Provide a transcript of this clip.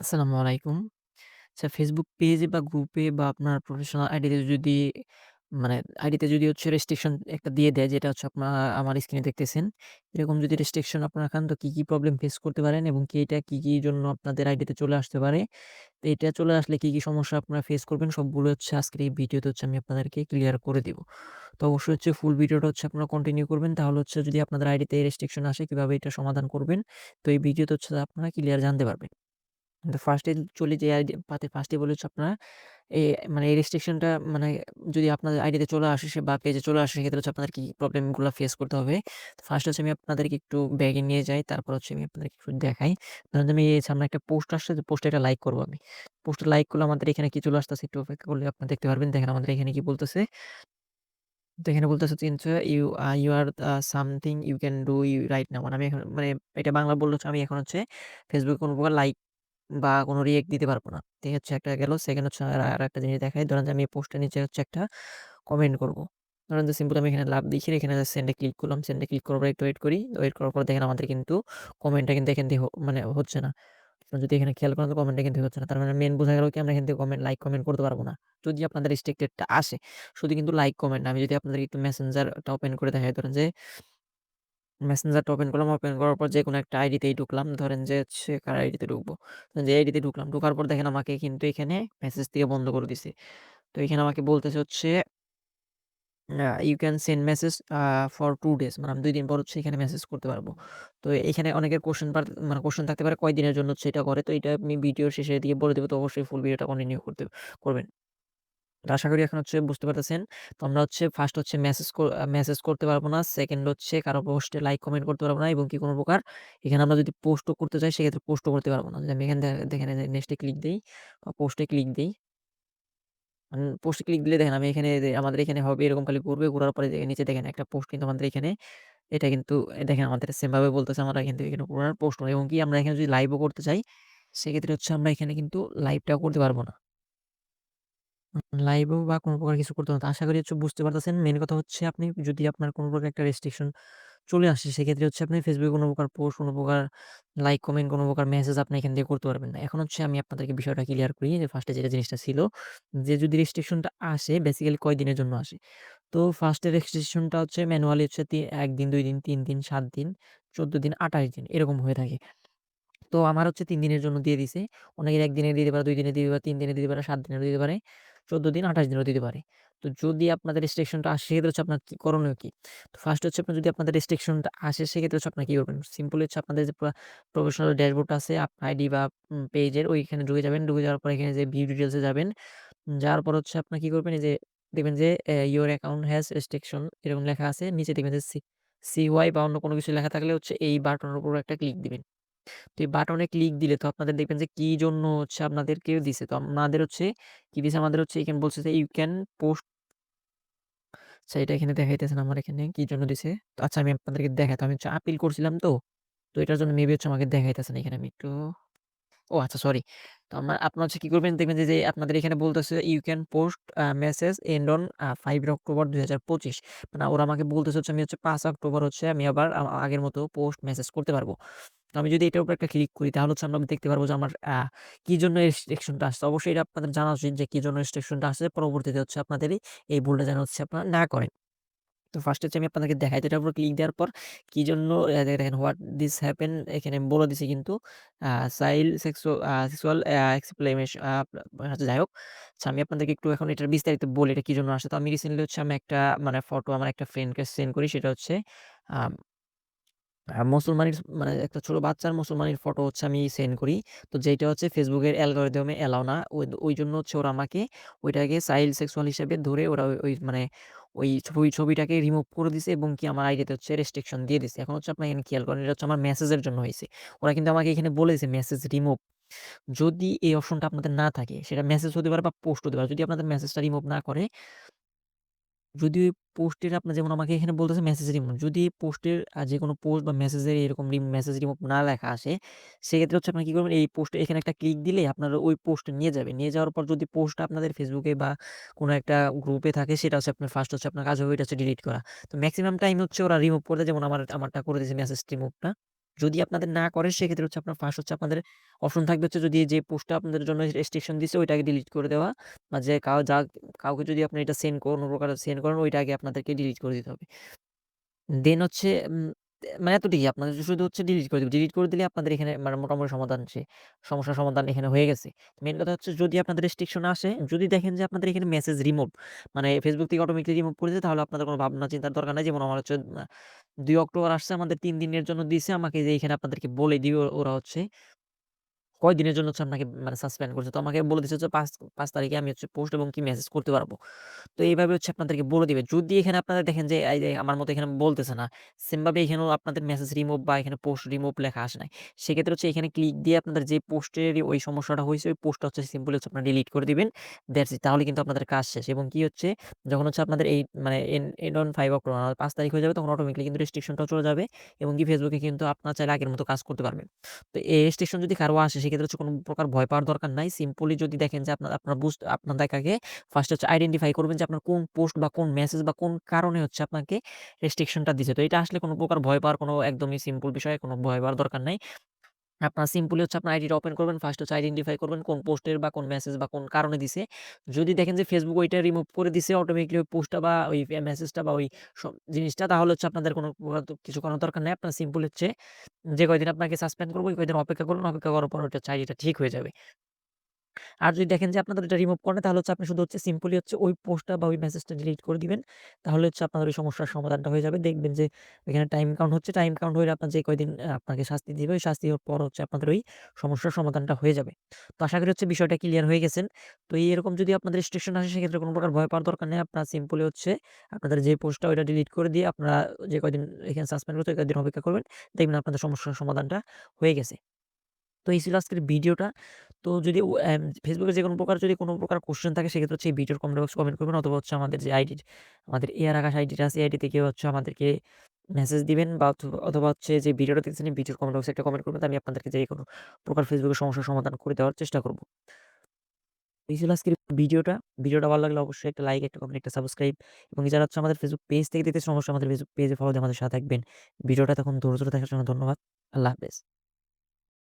আসসালামু আলাইকুম। আচ্ছা Facebook পেজে বা গ্রুপে বা আপনার প্রফেশনাল আইডিতে যদি মানে আইডিতে যদি হচ্ছে রেস্ট্রিকশন একটা দিয়ে দেয় যেটা হচ্ছে আপনার আমার স্ক্রিনে দেখতেছেন। এরকম যদি রেস্ট্রিকশন আপনারা খান তো কি, কি প্রবলেম ফেস করতে পারেন এবং কি এটা কি, কি জন্য আপনাদের আইডিতে চলে আসতে পারে। তো এটা চলে আসলে কি, কি সমস্যা আপনারা ফেস করবেন সবগুলো হচ্ছে আজকের এই ভিডিওতে হচ্ছে আমি আপনাদেরকে ক্লিয়ার করে দিব। তো অবশ্যই হচ্ছে ফুল ভিডিওটা হচ্ছে আপনারা কন্টিনিউ করবেন। তাহলে হচ্ছে যদি আপনাদের আইডিতে রেস্ট্রিকশন আসে কীভাবে এটা সমাধান করবেন। তো এই ভিডিওতে হচ্ছে আপনারা ক্লিয়ার জানতে পারবেন। কিন্তু ফার্স্টে চলে যে আইডি পাতে ফার্স্টে বলে হচ্ছে আপনারা এ মানে এই রেস্ট্রিকশনটা মানে যদি আপনাদের আইডিতে চলে আসে সে বা পেজে চলে আসে সেক্ষেত্রে হচ্ছে আপনাদের কি, প্রবলেমগুলো ফেস করতে হবে। তো ফার্স্ট হচ্ছে আমি আপনাদেরকে একটু ব্যাগে নিয়ে যাই। তারপর হচ্ছে আমি আপনাদেরকে একটু দেখাই। ধরেন আমি এই সামনে একটা পোস্ট আসছে যে পোস্টে একটা লাইক করব আমি। পোস্টে লাইক করলে আমাদের এখানে কি চলে আসতেছে একটু অপেক্ষা করলে আপনারা দেখতে পারবেন। দেখেন আমাদের এখানে কি বলতেছে। তো এখানে বলতেছে চিনছে you you R something you can do you right now. মানে আমি এখন মানে এটা বাংলা বললে আমি এখন হচ্ছে ফেসবুকে কোনো প্রকার লাইক বা কোনো রিঅ্যাক্ট দিতে পারব না। ঠিক হচ্ছে একটা গেল। সেকেন্ড হচ্ছে আর আরেকটা জিনিস দেখাই। ধরেন যে আমি পোস্টের নিচে হচ্ছে একটা কমেন্ট করব। ধরেন যে সিম্পল আমি এখানে লাভ লিখে এখানে সেন্ড ক্লিক করলাম। সেন্ড ক্লিক করার পর একটু ওয়েট করি। ওয়েট করার পর দেখেন আমাদের কিন্তু কমেন্টটা কিন্তু এখান থেকে মানে হচ্ছে না। যদি এখানে খেয়াল করেন তো কমেন্টটা কিন্তু হচ্ছে না। তার মানে মেইন বোঝা গেল কি আমরা এখান থেকে কমেন্ট লাইক কমেন্ট করতে পারব না। যদি আপনাদের রেস্ট্রিক্টেড টা আসে। শুধু কিন্তু লাইক কমেন্ট না। আমি যদি আপনাদেরকে একটু মেসেঞ্জারটা ওপেন করে দেখাই, ধরেন যে মেসেঞ্জারটা ওপেন করলাম। ওপেন করার পর যেকোনো একটা আইডিতেই ঢুকলাম। ধরেন যে হচ্ছে কার আইডিতে ঢুকবো। যে আইডিতে ঢুকলাম। ঢোকার পর দেখেন আমাকে কিন্তু এখানে মেসেজ থেকে বন্ধ করে দিছে। তো এখানে আমাকে বলতেছে হচ্ছে you can send message for 2 days মানে আমি ২ দিন পর হচ্ছে এখানে মেসেজ করতে পারব। তো এখানে অনেকের কোয়েশ্চেন পার মানে কোয়েশ্চেন থাকতে পারে কয়দিনের জন্য হচ্ছে এটা করে। তো এটা আমি ভিডিওর শেষের দিকে বলে দিব। তো অবশ্যই ফুল ভিডিওটা কন্টিনিউ করতে, করবেন। আশা করি এখন হচ্ছে বুঝতে পারতেছেন। তো আমরা হচ্ছে ফার্স্ট হচ্ছে মেসেজ মেসেজ করতে পারব না। সেকেন্ড হচ্ছে কারও পোস্টে লাইক কমেন্ট করতে পারব না এবং কি কোনো প্রকার এখানে আমরা যদি পোস্টও করতে চাই সেক্ষেত্রে পোস্টও করতে পারব না। যদি আমি এখানে দেখেন নেক্সটে ক্লিক দেই, পোস্টে ক্লিক দিই পোস্টে ক্লিক দিলে দেখেন আমি এখানে আমাদের এখানে হবে এরকম খালি ঘুরবে, ঘোরার পরে নিচে দেখেন একটা পোস্ট কিন্তু আমাদের এখানে এটা কিন্তু দেখেন আমাদের সেম ভাবে বলতেছে আমরা কিন্তু এখানে পুরান পোস্ট এবং কি আমরা এখানে যদি লাইভও করতে চাই, সেক্ষেত্রে হচ্ছে আমরা এখানে কিন্তু লাইভটাও করতে পারব না। লাইভেও বা কোনো প্রকার কিছু করতে না। আশা করি হচ্ছে বুঝতে পারতেছেন। মেইন কথা হচ্ছে আপনি যদি আপনার কোনো প্রকার একটা রেস্ট্রিকশন চলে আসে সেক্ষেত্রে হচ্ছে আপনি Facebook কোনো প্রকার পোস্ট, কোনো প্রকার লাইক, কমেন্ট, কোনো প্রকার মেসেজ আপনি এখান থেকে করতে পারবেন না। এখন হচ্ছে আমি আপনাদেরকে বিষয়টা ক্লিয়ার করি যে ফার্স্টে যেটা জিনিসটা ছিল যে যদি রেস্ট্রিকশনটা আসে বেসিক্যালি কয়দিনের জন্য আসে। তো ফার্স্টে রেস্ট্রিকশনটা হচ্ছে ম্যানুয়ালি হচ্ছে তি ১ দিন, ২ দিন, ৩ দিন, ৭ দিন, ১৪ দিন, ২৮ দিন এরকম হয়ে থাকে। তো আমার হচ্ছে ৩ দিনের জন্য দিয়ে দিছে। অনেকের ১ দিনে দিতে পারে, ২ দিনে দিতে পারে, ৩ দিনে দিতে পারে, ৭ দিনেও দিতে পারে, ১৪ দিন, আঠাশ দিনও দিতে পারে। তো যদি আপনাদের রেস্ট্রিকশনটা আসে সেক্ষেত্রে হচ্ছে আপনার করণীয় কি? তো ফার্স্ট হচ্ছে আপনার যদি আপনাদের রেস্ট্রিকশনটা আসে সেক্ষেত্রে হচ্ছে আপনার কী করবেন? সিম্পল হচ্ছে আপনাদের যে প্রফেশনাল ড্যাশবোর্ড আছে আইডি বা পেজের ওইখানে ঢুকে যাবেন। ঢুকে যাওয়ার পর এখানে যে ভিউ ডিটেইলস এ যাবেন। যাওয়ার পর হচ্ছে আপনারা কী করবেন? এই যে দেখবেন যে ইউর অ্যাকাউন্ট হ্যাজ রেস্ট্রিকশন এরকম লেখা আছে। নিচে দেখবেন যে সি সিওয়াই বা অন্য কোনো কিছু লেখা থাকলে হচ্ছে এই বাটনের উপর একটা ক্লিক দিবেন। তো এই বাটনে ক্লিক দিলে তো আপনাদের দেখবেন যে কি জন্য হচ্ছে আপনাদেরকে দিছে। তো আমাদের হচ্ছে কি দিছে? আমাদের হচ্ছে এখানে বলছে যে ইউ ক্যান পোস্ট আচ্ছা এটা এখানে দেখাইতেছেন আমার এখানে কি জন্য দিছে। তো আচ্ছা আমি আপনাদেরকে দেখাই। তো আমি হচ্ছে আপিল করছিলাম তো। তো এটার জন্য মেবি হচ্ছে আমাকে দেখাইতেছেন এখানে আমি একটু ও আচ্ছা সরি। তো আমার আপনার হচ্ছে কি করবেন দেখবেন যে, আপনাদের এখানে বলতেছে you can post message and on 5 October ২০২৫ মানে ওরা আমাকে বলতেছে হচ্ছে আমি হচ্ছে পাঁচ অক্টোবর হচ্ছে আমি আবার আগের মতো পোস্ট মেসেজ করতে পারব। আমি যদি এটার উপর একটা ক্লিক করি, তাহলে হচ্ছে আমরা দেখতে পারব যে আমার কি জন্য রেস্ট্রিকশনটা আসছে। অবশ্যই এটা আপনাদের জানা উচিত যে কি জন্য রেস্ট্রিকশনটা আসছে। পরবর্তীতে হচ্ছে আপনাদের এই ভুলটা যেন হচ্ছে আপনারা না করেন। তো ফার্স্ট হচ্ছে আমি আপনাদেরকে দেখাই। তো এটার উপর ক্লিক দেওয়ার পর, কি জন্য দেখেন হোয়াট দিস হ্যাপেন এখানে বলে দিছে কিন্তু, আ সেক্সুয়াল এক্সপ্লেমেশন এক্সপ্লেমেশ যাই হোক। আচ্ছা আমি আপনাদেরকে একটু এখন এটার বিস্তারিত বলি এটা কি জন্য আসে। তো আমি রিসেন্টলি হচ্ছে আমি একটা মানে ফটো আমার একটা ফ্রেন্ডকে সেন্ড করি, সেটা হচ্ছে আম মুসলমানির মানে একটা ছোট বাচ্চার মুসলমানির ফটো হচ্ছে আমি সেন্ড করি। তো যেইটা হচ্ছে এর অ্যালগরিদম এ এলাও না। ওই, ওইজন্য হচ্ছে ওরা আমাকে ওইটাকে চাইল্ড সেক্সুয়াল হিসেবে ধরে ওরা ওই মানে ওই ছবি, ছবিটাকে রিমুভ করে দিছে এবং কি আমার আইডিতে হচ্ছে রেস্ট্রিকশন দিয়ে দিছে। এখন হচ্ছে আপনারা এখানে খেয়াল করেন এটা হচ্ছে আমার মেসেজের জন্য হইছে। ওরা কিন্তু আমাকে এখানে বলেছে মেসেজ রিমুভ। যদি এই অপশনটা আপনাদের না থাকে, সেটা মেসেজ হতে পারে বা পোস্ট হতে পারে। যদি আপনাদের মেসেজটা রিমুভ না করে যদি ওই পোস্টের আপনার যেমন আমাকে এখানে বলতেছে মেসেজ রিমুভ। যদি পোস্টের যে কোনো পোস্ট বা মেসেজের এরকম মেসেজ রিমুভ না লেখা আসে, সেক্ষেত্রে হচ্ছে আপনারা কি করবেন এই পোস্টে এখানে একটা ক্লিক দিলে আপনারা ওই পোস্টে নিয়ে যাবে। নিয়ে যাওয়ার পর যদি পোস্টটা আপনাদের ফেসবুকে বা কোনো একটা গ্রুপে থাকে সেটা হচ্ছে আপনার ফার্স্ট হচ্ছে আপনার কাজ হবে এটা হচ্ছে ডিলিট করা। তো ম্যাক্সিমাম টাইম হচ্ছে ওরা রিমুভ করে দেয় যেমন আমার আমারটা করে দিয়েছে মেসেজ রিমুভটা। যদি আপনাদের না করে, সেক্ষেত্রে হচ্ছে আপনার ফার্স্ট হচ্ছে আপনাদের অপশন থাকবে হচ্ছে যদি যে পোস্টটা আপনাদের জন্য রেস্ট্রিকশন দিচ্ছে ওইটাকে ডিলিট করে দেওয়া বা যে কাউ, যা কাউকে যদি আপনি এটা সেন্ড কোনো প্রকার সেন্ড করেন, ওইটা আগে আপনাদেরকে ডিলিট করে দিতে হবে। দেন হচ্ছে মানে এতটি আপনাদের শুধু হচ্ছে ডিলিট করে দিব ডিলিট করে দিলে আপনাদের এখানে মানে মোটামুটি সমাধান সে সমস্যার সমাধান এখানে হয়ে গেছে। মেন কথা হচ্ছে যদি আপনাদের রেস্ট্রিকশন আসে, যদি দেখেন যে আপনাদের এখানে মেসেজ রিমুভ মানে ফেসবুক থেকে অটোমেটিক রিমুভ করে দিয়েছে তাহলে আপনাদের কোনো ভাবনা চিন্তার দরকার নেই যেমন আমার হচ্ছে দুই অক্টোবর আসছে আমাদের তিন দিনের জন্য দিছে আমাকে যে এখানে আপনাদেরকে বলে দিবে ওরা হচ্ছে কয়দিনের জন্য হচ্ছে আপনাকে মানে সাসপেন্ড করছে। তো আমাকে বলে দিছে হচ্ছে ৫ ৫ তারিখে আমি হচ্ছে পোস্ট এবং কি মেসেজ করতে পারব। তো এইভাবে হচ্ছে আপনাদেরকে বলে দিবে। যদি এখানে আপনারা দেখেন যে আমার মতো এখানে বলতেছে না। সেম ভাবে এখানেও আপনাদের মেসেজ রিমুভ বা এখানে পোস্ট রিমুভ লেখা আসে নাই। সেক্ষেত্রে হচ্ছে এখানে ক্লিক দিয়ে আপনাদের যে পোস্টের ওই সমস্যাটা হয়েছে, ওই পোস্টটা হচ্ছে সিম্পলি হচ্ছে আপনারা ডিলিট করে দিবেন। দ্যাটস ইট তাহলে কিন্তু আপনাদের কাজ শেষ। এবং কি হচ্ছে, যখন হচ্ছে আপনাদের এই মানে এন অন 5 অক্টোবর ৫ তারিখ হয়ে যাবে, তখন অটোমেটিক্যালি কিন্তু রেস্ট্রিকশনটাও চলে যাবে এবং কি ফেসবুকে কিন্তু আপনার চাইলে আগের মতো কাজ করতে পারবেন। তো এই রেস্ট্রিকশন যদি কারও আসে সেক্ষেত্রে হচ্ছে কোনো প্রকার ভয় পাওয়ার দরকার নাই। সিম্পলি যদি দেখেন যে আপনার আপনার বুঝ আপনার দেখাকে ফার্স্ট হচ্ছে আইডেন্টিফাই করবেন যে আপনার কোন পোস্ট বা কোন মেসেজ বা কোন কারণে হচ্ছে আপনাকে রেস্ট্রিকশনটা দিছে। তো এটা আসলে কোনো প্রকার ভয় পাওয়ার কোনো একদমই সিম্পল বিষয়ে কোনো ভয় পাওয়ার দরকার নাই। আপনার সিম্পলি হচ্ছে আপনার আইডিটা ওপেন করবেন। ফার্স্ট হচ্ছে আইডেন্টিফাই করবেন কোন পোস্টের বা কোন মেসেজ বা কোন কারণে দিছে। যদি দেখেন যে ফেসবুক ওইটা রিমুভ করে দিছে অটোমেটিকলি ওই পোস্টটা বা ওই মেসেজটা বা ওই সব জিনিসটা, তাহলে হচ্ছে আপনাদের কোনো কিছু করার দরকার নেই আপনার সিম্পল হচ্ছে যে কয়দিন আপনাকে সাসপেন্ড করব, ওই কয়দিন অপেক্ষা করুন। অপেক্ষা করার পর ওটা আইডিটা ঠিক হয়ে যাবে। আর যদি দেখেন যে আপনাদের এটা রিমুভ করে তাহলে হচ্ছে আপনি শুধু হচ্ছে সিম্পলি হচ্ছে ওই পোস্টটা বা ওই মেসেজটা ডিলিট করে দিবেন। তাহলে হচ্ছে আপনাদের ওই সমস্যার সমাধানটা হয়ে যাবে। দেখবেন যে এখানে টাইম কাউন্ট হচ্ছে। টাইম কাউন্ট হয়ে আপনার যে কয়দিন আপনাকে শাস্তি দিবে, ওই শাস্তির পর হচ্ছে আপনাদের ওই সমস্যার সমাধানটা হয়ে যাবে। তো আশা করি হচ্ছে বিষয়টা ক্লিয়ার হয়ে গেছেন। তো এরকম যদি আপনাদের রেস্ট্রিকশন আসে সেক্ষেত্রে কোনো প্রকার ভয় পাওয়ার দরকার নেই। আপনারা সিম্পলি হচ্ছে আপনাদের যে পোস্টটা ওইটা ডিলিট করে দিয়ে আপনারা যে কয়দিন এখানে সাসপেন্ড ওই কয়দিন অপেক্ষা করবেন। দেখবেন আপনাদের সমস্যার সমাধানটা হয়ে গেছে। তো এই ছিল আজকের ভিডিওটা। তো যদি ফেসবুকে যে কোনো প্রকার যদি কোনো প্রকার কোশ্চেন থাকে সেক্ষেত্রে হচ্ছে এই ভিডিওর কমেন্ট বক্সে কমেন্ট করবেন অথবা হচ্ছে আমাদের যে আইডি আমাদের এয়ার আকাশ আইডিটা আছে এই আইডি থেকে হচ্ছে আমাদেরকে মেসেজ দিবেন বা অথবা হচ্ছে যে ভিডিওটা দেখছেন ভিডিওর কমেন্ট বক্সে একটা কমেন্ট করবেন। আমি আপনাদেরকে যে কোনো প্রকার এর সমস্যার সমাধান করে দেওয়ার চেষ্টা করব। এই ছিল আজকের ভিডিওটা। ভিডিওটা ভালো লাগলে অবশ্যই একটা লাইক, একটা কমেন্ট, একটা সাবস্ক্রাইব এবং যারা হচ্ছে আমাদের ফেসবুক পেজ থেকে দেখতেছেন সমস্যা আমাদের Facebook পেজে ফলো দিয়ে আমাদের সাথে থাকবেন। ভিডিওটা তখন ধৈর্য ধরে দেখার জন্য ধন্যবাদ। আল্লাহ হাফেজ।